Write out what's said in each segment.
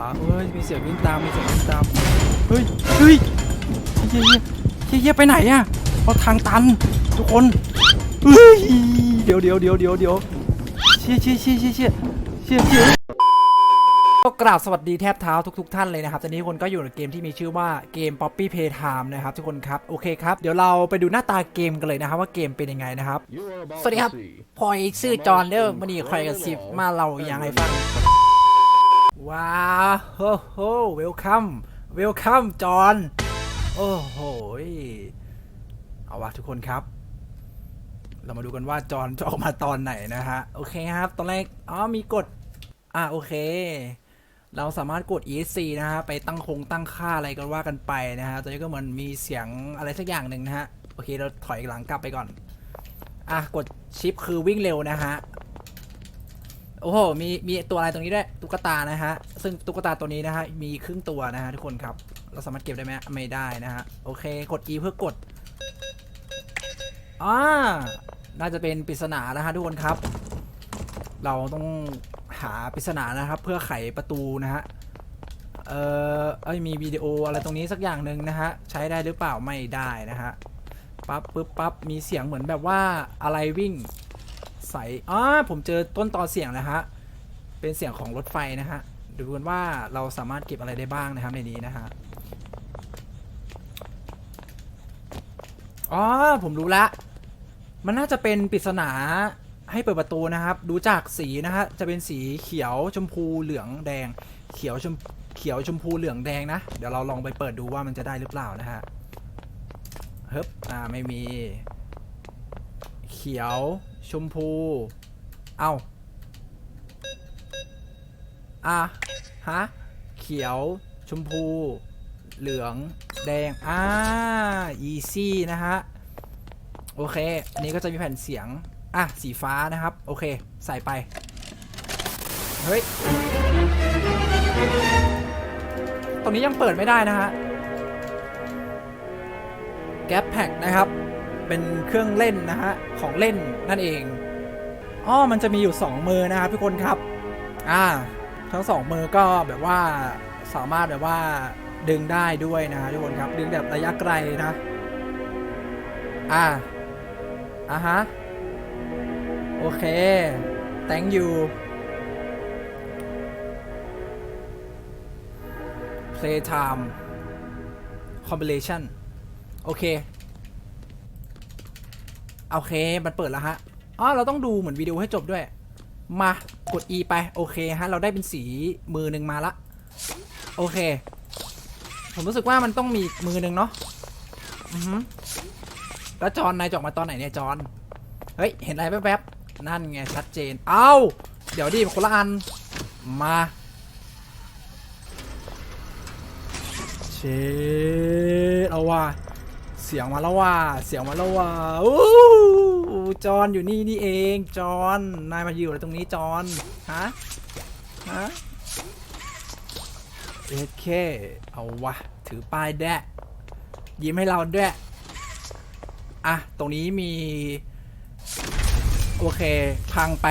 อ่าเฮ้ยมีเสียงวิ่งตามมีเสียงวิ่งตามเฮ้ยเฮ้ยเฮียเฮียเฮียไปไหนอะเอาทางตันทุกคนเฮ้ยเดี๋ยวเดี๋ยวเดี๋ยวเดี๋ยวเดี๋ยวเชี่ยเชี่ยเชี่ยเชี่ยเชี่ยเชี่ยเชี่ยก็กราบสวัสดีแทบเท้าทุก ๆ ท่านเลยนะครับ ตอนนี้คนก็อยู่ในเกมที่มีชื่อว่าเกม Poppy Playtime นะครับทุกคนครับ โอเคครับ เดี๋ยวเราไปดูหน้าตาเกมกันเลยนะครับว่าเกมเป็นยังไงนะครับ สวัสดีครับพลอยชื่อจอห์นเด้อมันนี่ใครกับสิบมาเราอย่างไรฟัง ว้าวโอ้โหเวลคัมเวลคัมจอนโอ้โหเอาวะทุกคนครับ เรามาดูกันว่าจอนจะออกมาตอนไหนนะฮะ โอเคครับ ตอนแรกอ๋อมีกด อะโอเค เราสามารถกด ESC นะฮะ ไปตั้งคงตั้งค่าอะไรก็ว่ากันไปนะฮะ ตอนนี้ก็เหมือนมีเสียงอะไรสักอย่างหนึ่งนะฮะ โอเค เราถอยหลังกลับไปก่อน อะ กดชิปคือวิ่งเร็วนะฮะ โอ้โห มีมีตัวอะไรตรงนี้ด้วยตุ๊กตานะฮะ ซึ่งตุ๊กตาตัวนี้นะฮะ มีครึ่งตัวนะฮะทุกคนครับ เราสามารถเก็บได้ไหมไม่ได้นะฮะ โอเค กด E เพื่อกดอ่าน่าจะเป็นปริศนานะฮะทุกคนครับ เราต้องหาปริศนานะครับ เพื่อไขประตูนะฮะ เอ่อเอ้ยมีวิดีโออะไรตรงนี้สักอย่างหนึ่งนะฮะ ใช้ได้หรือเปล่าไม่ได้นะฮะ ปั๊บปึ๊บปั๊บมีเสียงเหมือนแบบว่าอะไรวิ่ง ใสอ่าผมเจอต้นตอเสียงนะฮะ เป็นเสียงของรถไฟนะฮะดูกันว่าเราสามารถเก็บอะไรได้บ้างนะครับในนี้นะฮะ อ๋อ ผมรู้ละ มันน่าจะเป็นปริศนาให้เปิดประตูนะครับ ดูจากสีนะฮะ จะเป็นสีเขียวชมพูเหลืองแดง เขียวชมเขียวชมพูเหลืองแดงนะ เดี๋ยวเราลองไปเปิดดูว่ามันจะได้หรือเปล่านะฮะเฮ้บอ่าไม่มี เขียว ชมพู เอาอะฮะ เขียว ชมพู เหลือง แดง อ่า อีซี่นะฮะ โอเค อันนี้ก็จะมีแผ่นเสียง อะ สีฟ้านะครับ โอเค ใส่ไป เฮ้ย ตรงนี้ยังเปิดไม่ได้นะฮะ แก๊ปแพ็กนะครับ เป็นเครื่องเล่นนะฮะของเล่นนั่นเองอ้อมันจะมีอยู่ 2 มือนะครับทุกคนครับอ่าทั้งสองมือก็แบบว่าสามารถแบบว่าดึงได้ด้วยนะฮะทุกคนครับ ดึงแบบระยะไกลนะอ่าอ่าฮะโอเค thank you playtime combination โอเค โอเค มันเปิดแล้วฮะ อ๋อ เราต้องดูเหมือนวิดีโอให้จบด้วย มา กด E ไป โอเคฮะ เราได้เป็นสีมือหนึ่งมาละ โอเค ผมรู้สึกว่ามันต้องมีมือหนึ่งเนาะ อือฮึแล้วจอนนายจอกมาตอนไหนเนี่ยจอน เฮ้ย เห็นอะไรแวบๆ นั่นไง ชัดเจน เอ้า เดี๋ยวดิคนละอัน มาเชดเอาว่ะ เสียงมาแล้วว่ะเสียงมาแล้วว่ะอู้จอนอยู่นี่นี่เองจอนนายมาอยู่อะไรตรงนี้จอนฮะฮะเอเคเอาวะถือป้ายแดะยิ้มให้เราด้วยอะตรงนี้มี โอเค พังไป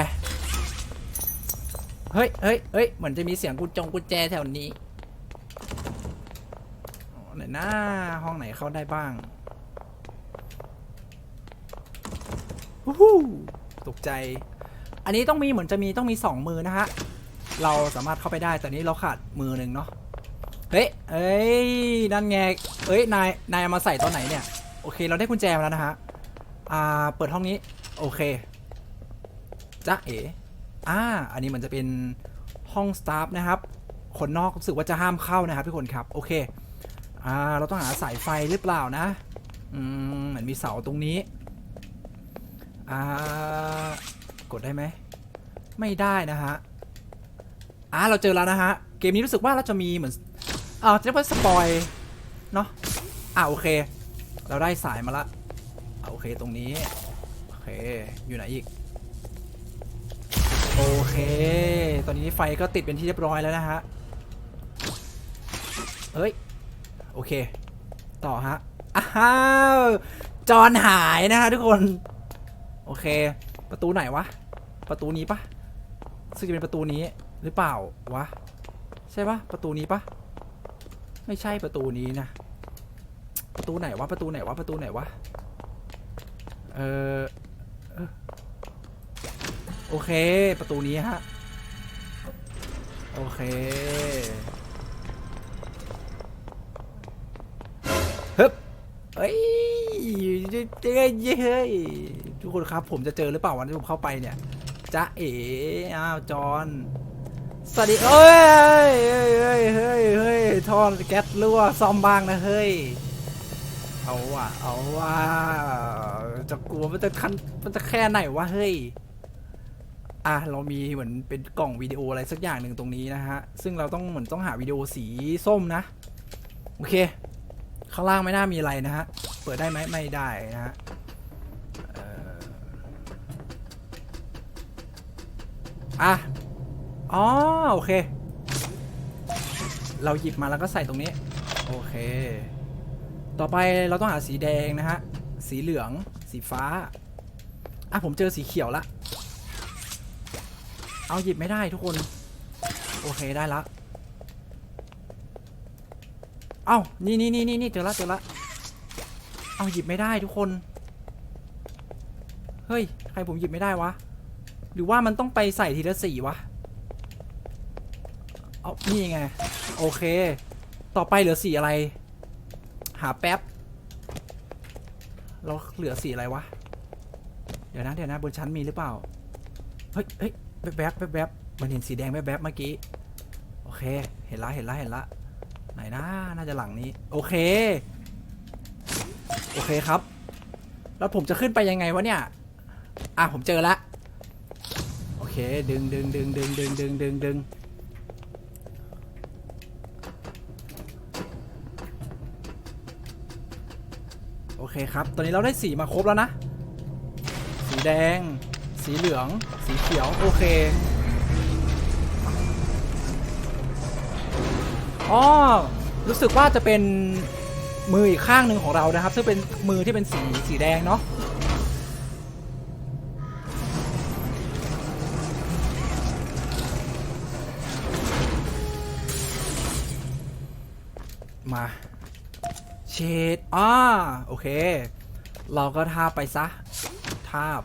เฮ้ยเฮ้ยเฮ้ยเหมือนจะมีเสียงกุญจงกุญแจแถวนี้ไหนหน้าห้องไหนเข้าได้บ้างวู้ ฮู้ตกใจ อันนี้ต้องมีเหมือนจะมีต้องมีสองมือนะฮะ เราสามารถเข้าไปได้ แต่นี้เราขาดมือหนึ่งเนาะ เฮ้ย เอ้ย นั่นไงเอ้ย นาย นายมาใส่ตอนไหนเนี่ย โอเค เราได้กุญแจมาแล้วนะฮะ อ่า เปิดห้องนี้ โอเคจ้าเอ๋อ่า อันนี้มันจะเป็นห้องสตาฟนะครับ คนนอกรู้สึกว่าจะห้ามเข้านะครับทุกคนครับ โอเค อ่า เราต้องหาสายไฟหรือเปล่านะ อืม เหมือนมีเสาตรงนี้ อ่ากดได้ไหม ไม่ได้นะฮะ อ่าเราเจอแล้วนะฮะ เกมนี้รู้สึกว่าเราจะมีเหมือนอ่าจะเรียกว่าสปอยเนาะ อ่าโอเค เราได้สายมาละอ่าโอเคตรงนี้ โอเค อยู่ไหนอีก โอเค ตอนนี้ไฟก็ติดเป็นที่เรียบร้อยแล้วนะฮะ เฮ้ย โอเค ต่อฮะ อ้าว จอนหายนะฮะทุกคน โอเค ประตูไหนวะ ประตูนี้ปะซึ่งจะเป็นประตูนี้หรือเปล่าวะ ใช่ปะประตูนี้ปะไม่ใช่ประตูนี้นะ ประตูไหนวะ ประตูไหนวะ ประตูไหนวะ เออโอเค ประตูนี้ฮะ โอเคฮึบเอ้ยเย้เย้เย้ ทุกคนครับ ผมจะเจอหรือเปล่าวันที่ผมเข้าไปเนี่ยจ๊ะเอ๋อ้าวจอนสวัสดีเอ้ยเฮ้ยเฮ้ยเฮ้ยเฮ้ยท่อแก๊สรั่วซ่อมบ้างนะเฮ้ยเอาว่ะเอาว่ะจะกลัวมันจะคันมันจะแค่ไหนวะเฮ้ยอะเรามีเหมือนเป็นกล่องวิดีโออะไรสักอย่างหนึ่งตรงนี้นะฮะ ซึ่งเราต้องเหมือนต้องหาวิดีโอสีส้มนะ โอเค ข้างล่างไม่น่ามีอะไรนะฮะ เปิดได้ไหมไม่ได้นะฮะ อะ อ๋อ โอเค เราหยิบมาแล้วก็ใส่ตรงนี้ โอเค ต่อไปเราต้องหาสีแดงนะฮะ สีเหลือง สีฟ้า อะ ผมเจอสีเขียวละ เอาหยิบไม่ได้ทุกคน โอเคได้ละ เอ้า นี่นี่นี่นี่เจอละเจอละ เอาหยิบไม่ได้ทุกคน เฮ้ย ใครผมหยิบไม่ได้วะ หรือว่ามันต้องไปใส่ทีละสีวะ เอา นี่ไง โอเค ต่อไปเหลือสีอะไร หาแป๊บ เราเหลือสีอะไรวะ เดี๋ยวนะ เดี๋ยวนะ บนชั้นมีหรือเปล่า เฮ้ยเฮ้ยแวบแวบแวบแวบมันเห็นสีแดงแวบแวบเมื่อกี้ โอเค เห็นละ เห็นละ เห็นละ ไหนนะ น่าจะหลังนี้ โอเค โอเคครับ แล้วผมจะขึ้นไปยังไงวะเนี่ย อะ ผมเจอละโอ เคดึงดึงดึงดึงดึงดึงดึงดึงโอเคครับตอนนี้เราได้สีมาครบแล้วนะ สีแดง สีเหลือง สีเขียว โอเคอ๋อรู้สึกว่าจะเป็นมืออีกข้างหนึ่งของเรานะครับ ซึ่งเป็นมือที่เป็นสีสีแดงเนาะ มาเชดอ่าโอเค เราก็ทาไปซะทาบ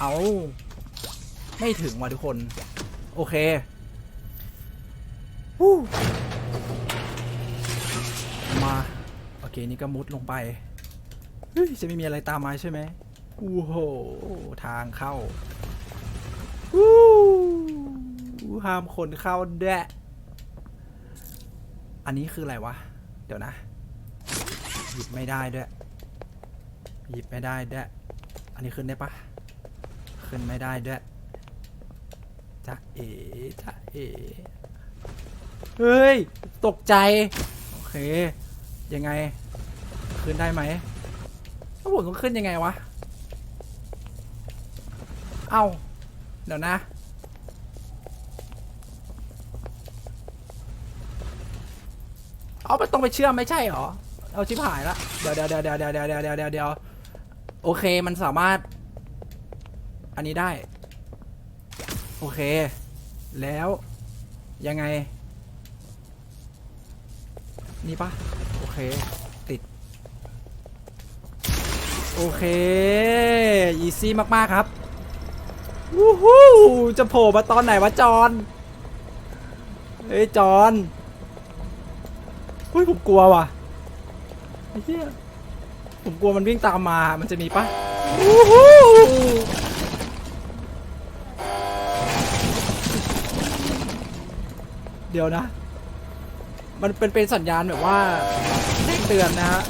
เอา ไม่ถึงว่ะทุกคน โอเควู้มา โอเค นี่ก็มุดลงไปเฮ้ยจะไม่มีอะไรตามมาใช่ไหมโอ้โห ทางเข้าวู้ห้ามคนเข้าแดะ อันนี้คืออะไรวะ เดี๋ยวนะ หยิบไม่ได้ด้วย หยิบไม่ได้ด้วย อันนี้ขึ้นได้ปะขึ้นไม่ได้ด้วยจ้าเอ๋จ้าเอ๋เฮ้ย ตกใจ โอเค ยังไง ขึ้นได้ไหมแล้วผมต้องขึ้นยังไงวะ เอ้า เดี๋ยวนะ เอาไปต้องไปเชื่อมไม่ใช่เหรอ เอาชิบหายละเดี๋ยวเดี๋ยวเดี๋ยวเดี๋ยวเดี๋ยวเดี๋ยวเดี๋ยวเดี๋ยวเดี๋ยวเดี๋ยวโอเคมันสามารถ อันนี้ได้ โอเค แล้วยังไง นี่ปะโอเค ติด โอเค อีซี่มากๆครับวู้ฮู้จะโผล่มาตอนไหนวะจอนเฮ้ยจอน เฮ้ยผมกลัวว่ะไอ้เหี้ยผมกลัวมันวิ่งตามมา มันจะมีปะเดี๋ยวนะ มันเป็นเป็นสัญญาณแบบว่าแจ้งเตือนนะฮะ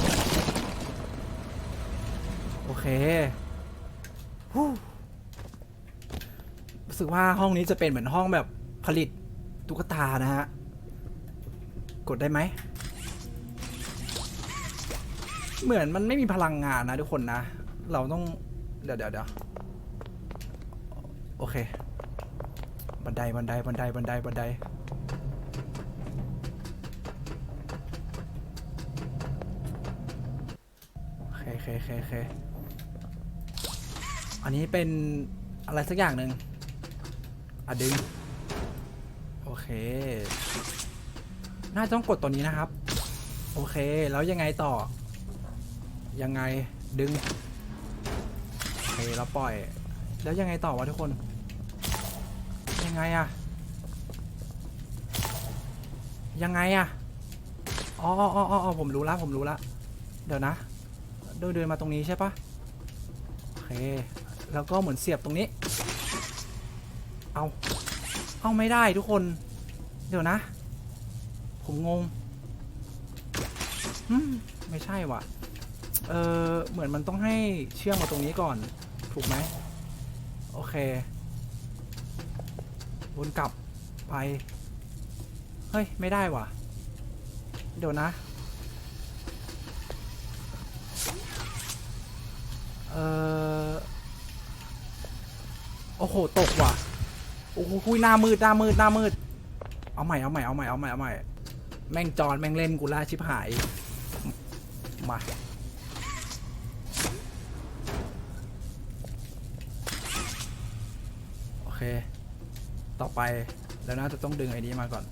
โอเครู้สึกว่าห้องนี้จะเป็นเหมือนห้องแบบผลิตตุ๊กตานะฮะ กดได้ไหม เหมือนมันไม่มีพลังงานนะทุกคนนะ เราต้อง เดี๋ยวเดี๋ยวเดี๋ยวโอเค บันไดบันไดบันไดบันไดบันไดโอเคโอเคโอเคอันนี้เป็นอะไรสักอย่างหนึ่งอะดึง โอเคเคน่าจะต้องกดตัวนี้นะครับ โอเค แล้วยังไงต่อ ยังไงดึงโอเคแล้วปล่อย แล้วยังไงต่อวะทุกคน ยังไงอะยังไงอะอ๋ออ๋ออ๋อผมรู้ล้วผมรู้ล้วเดี๋ยวนะเดินเดินมาตรงนี้ใช่ปะโอเค แล้วก็เหมือนเสียบตรงนี้ เอาเอาไม่ได้ทุกคน เดี๋ยวนะ ผมงง ไม่ใช่ว่ะ เออเหมือนมันต้องให้เชื่อมมาตรงนี้ก่อน ถูกไหมโอเค วนกลับไป เฮ้ย ไม่ได้ว่ะ เดี๋ยวนะ เออโอ้โห ตกว่ะ โอ้โหคุยหน้ามืด หน้ามืด หน้ามืด เอาใหม่ เอาใหม่ เอาใหม่ เอาใหม่ เอาใหม่ แม่งจอนแม่งเล่นกูล่าชิบหาย มา ต่อไปแล้วน่าจะต้องดึงไอ้นี้มาก่อน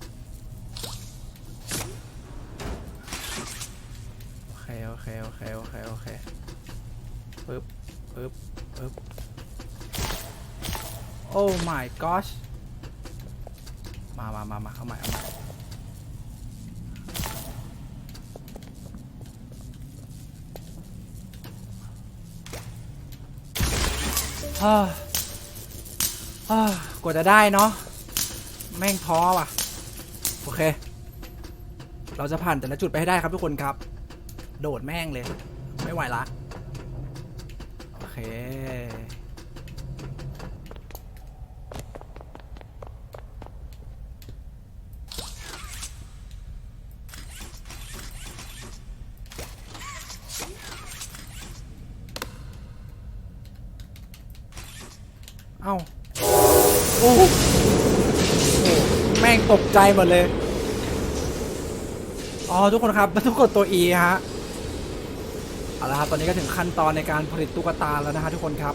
โอเค โอเค โอเค โอเค โอเคปึ๊บปึ๊บปึ๊บโอ้ my gosh มามามามาเอาใหม่เอาใหม่ฮ่าฮ่า กว่าจะได้เนาะแม่งท้อว่ะ โอเค เราจะผ่านแต่ละจุดไปให้ได้ครับทุกคนครับ โดดแม่งเลย ไม่ไหวละ โอเค เอ้า โอ้โหแม่งตก ใจหมดเลย อ๋อทุกคนครับทุกกดตัว E ฮะ เอาละครับ ตอนนี้ก็ถึงขั้นตอนในการผลิตตุ๊กตาแล้วนะฮะทุกคนครับ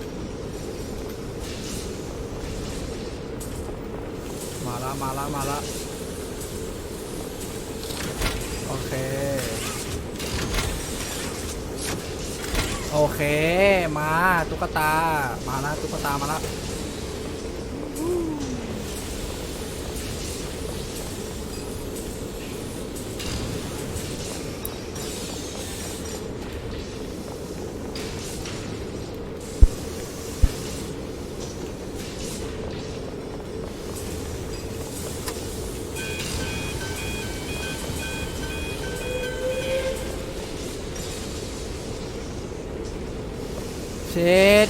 มาละมาละมาละโอเค โอเค มาตุ๊กตา มาละตุ๊กตามาละ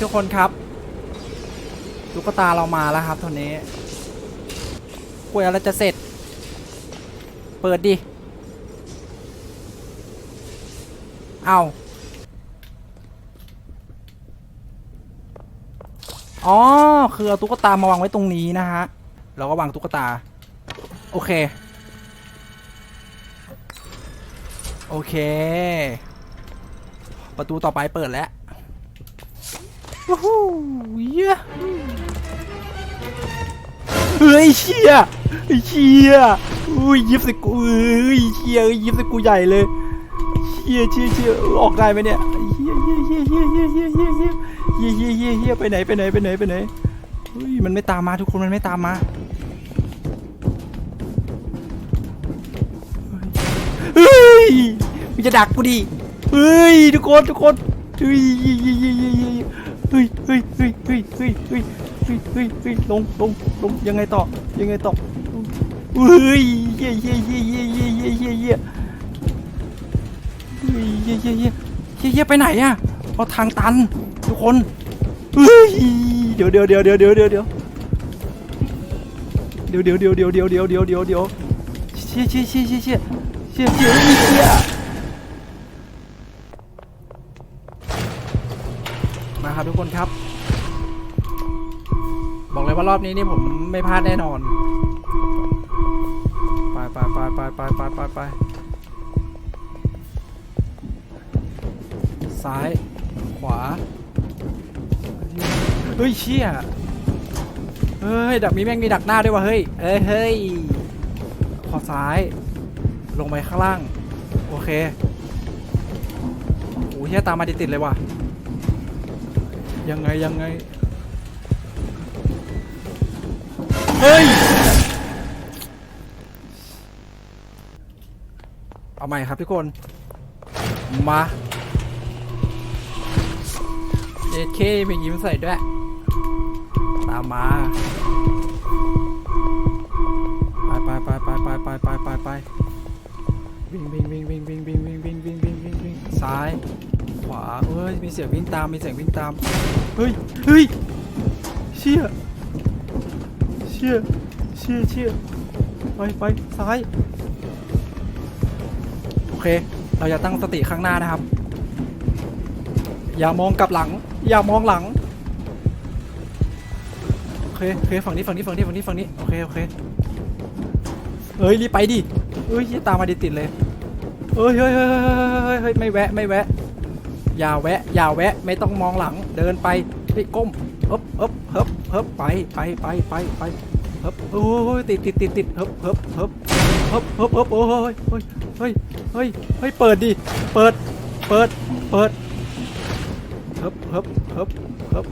ทุกคนครับตุ๊กตาเรามาแล้วครับตอนนี้กวยอะไรจะเสร็จ เปิดดิ เอาอ๋อ คือเอาตุ๊กตามาวางไว้ตรงนี้นะฮะ เราก็วางตุ๊กตา โอเค โอเค ประตูต่อไปเปิดแล้ว วู้ฮู้เย้เฮ้ยเชี่ยไอเชี่ยอุ้ยยิบส่กูเอ้ยเชี่ยยิบส่กูใหญ่เลยเชี่ยเชี่ยเชี่ยออกได้ไหมเนี่ยเฮียเฮียเฮียเฮียเฮียเฮียเฮียเฮียเฮียเฮียเฮียเยไปไหนไปไหนไปไหนไปไหนเฮ้ยมันไม่ตามมาทุกคนมันไม่ตามมาเฮ้ยมันจะดักกูดิเฮ้ยทุกคนทุกคนเฮ้ยเฮ้ยเฮ้ยเฮ้ย เฮ้ยเฮ้ยเฮ้ยเฮ้ยเฮ้ยเฮ้ยเฮ้ยเฮ้ยเฮ้ยฮ้ยเฮ้ยลงลงลงยังไงต่อยังไงต่อเฮ้ยเย่เย่เย่เย่เย่เย่เย่เย่เยเย่เย่เย่เย่เย่ไปไหนอะเอาทางตันทุกคนเฮ้ยเดี๋ยวเดี๋ยวเดี๋ยวเดี๋ยวเดี๋ยวเดี๋ยวเดี๋ยวเดี๋ยวเดี๋ยวเดี๋ยวเดี๋ยวเดี๋ยวเดี๋ยวเดี๋ยวเดี๋ยวเดี๋ยวเชี่ยเชี่ยเชี่ยเชี่ยเชี่ยเชี่ยเชี่ย ครับทุกคนครับ บอกเลยว่ารอบนี้นี่ผมไม่พลาดแน่นอน ไปไปไปไปไปไปไปไปซ้าย ขวา เฮ้ยเชี่ยเฮ้ยดักมีแม่งมีดักหน้าด้วยวะเฮ้ยเอ้ยเฮ้ยขอซ้าย ลงไปข้างล่าง โอเคโอ้ยเฮียตามมาติดๆเลยว่ะ ยังไงยังไง เฮ้ย เอาใหม่ครับทุกคน มาเอเคมียิ้มใส่ด้วย ตามมาไปไปไปไปไปไปไปไปไปวิ่งวิ่งวิ่งวิ่งวิ่งวิ่งวิ่งวิ่งวิ่งวิ่งวิ่งวิ่งซ้าย ขวาเฮ้ย มีเสียงวิ่งตาม มีเสียงวิ่งตาม เฮ้ย เฮ้ย เชี่ย เชี่ย เชี่ยเชี่ยไปไปซ้าย โอเค เราจะตั้งสติข้างหน้านะครับ อย่ามองกลับหลัง อย่ามองหลัง โอเค โอเค ฝั่งนี้ ฝั่งนี้ ฝั่งนี้ ฝั่งนี้ ฝั่งนี้ โอเค โอเคเอ้ย รีบไปดิเอ้ยตามมาดิติดเลยเอ้ยเฮ้ยเฮ้ยเฮ้ยเฮ้ยเฮ้ยไม่แวะ ไม่แวะ อย่าแวะ อย่าแวะ ไม่ต้องมองหลัง เดินไปเฮ้ยก้มเฮึบเฮึบเฮึบเฮึบไปไปไปไปไปเฮึบโอ้ยติดติดติดติดเฮึบเฮึบเฮึบเฮึบเฮึบเฮึบโอ้ยเฮ้ยเฮ้ยเฮ้ยเฮ้ยเปิดดิ เปิด เปิด เปิดเฮึบเฮึบเฮึบเฮึบ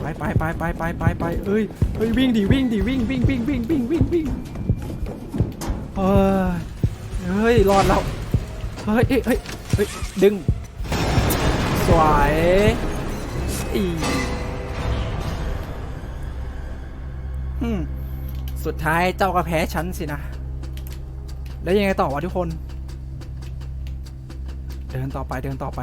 ไปไปไปไปไปไปไปเอ้ยเฮ้ยวิ่งดิวิ่งดิวิ่งวิ่งวิ่งวิ่งวิ่งวิ่งวิ่งเฮ้ยเฮ้ยรอดแล้วเฮ้ยเฮ้ยเฮ้ยดึง สวยอีอืมสุดท้ายเจ้าก็แพ้ฉันสินะ แล้วยังไงต่อวะทุกคน เดินต่อไปเดินต่อไป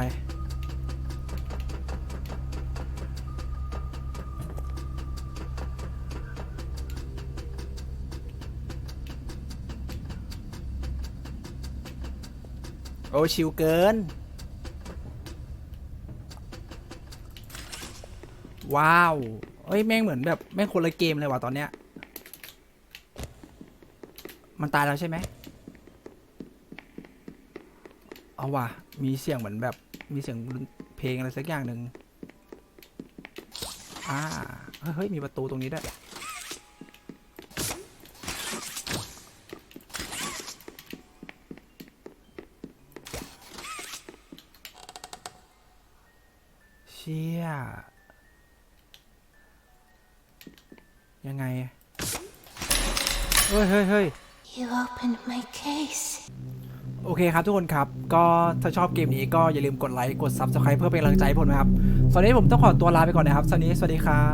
โอ้ชิวเกิน ว้าวเอ้ยแม่งเหมือนแบบแม่งคนละเกมเลยว่ะตอนเนี้ย มันตายแล้วใช่ไหมเอาว่ะ มีเสียงเหมือนแบบมีเสียงเพลงอะไรสักอย่างหนึ่งอ่าเฮ้ยเฮ้ยมีประตูตรงนี้ด้วย เคครับทุกคนครับ ก็ถ้าชอบเกมนี้ก็อย่าลืมกดไลค์ กด Subscribe เพื่อเป็นกำลังใจให้ผมนะครับตอนนี้ผมต้องขอตัวลาไปก่อนนะครับสวัสดีสวัสดีครับ